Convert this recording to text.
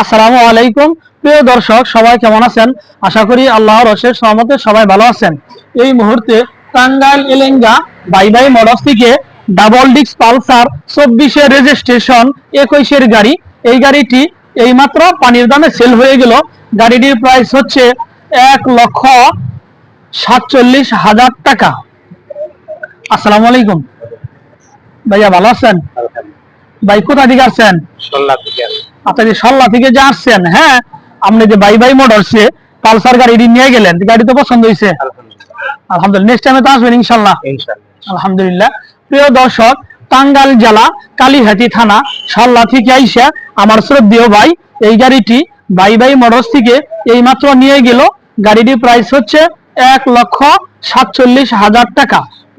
আসসালামু আলাইকুম। প্রিয় দর্শক সবাই কেমন আছেন? আশা করি আল্লাহর অশেষ সহমতে সবাই ভালো আছেন। এই মুহূর্তে টাঙ্গাইল এলেঙ্গা বাই বাই মডস থেকে ডাবল ডিক্স পালসার চব্বিশের রেজিস্ট্রেশন একুশের গাড়ি। এই গাড়িটি এইমাত্র পানির দামে সেল হয়ে গেল। গাড়িটির প্রাইস হচ্ছে এক লক্ষ সাতচল্লিশ হাজার টাকা। আসসালামু আলাইকুম। ভাইয়া ভালো আছেন? ভাই কোথা থেকে আসছেন? সল্লা থেকে সল্লা থেকে যে আসছেন হ্যাঁ? আপনি যে বাই বাই মোটরসে পালসার গাড়িটি নিয়ে গেলেন গাড়ি তো পছন্দ হয়েছে আলহামদুলিল্লাহ। নেক্সট টাইমে তো আসবেন ইনশাল্লাহ। আলহামদুলিল্লাহ। প্রিয় দর্শক টাঙ্গাইল জেলা কালীহাটি থানা সল্লা থেকে আইসা আমার শ্রদ্ধেয় ভাই এই গাড়িটি বাই বাই মোটরস থেকে এই মাত্র নিয়ে গেল। গাড়িটির প্রাইস হচ্ছে এক লক্ষ সাতচল্লিশ হাজার টাকা।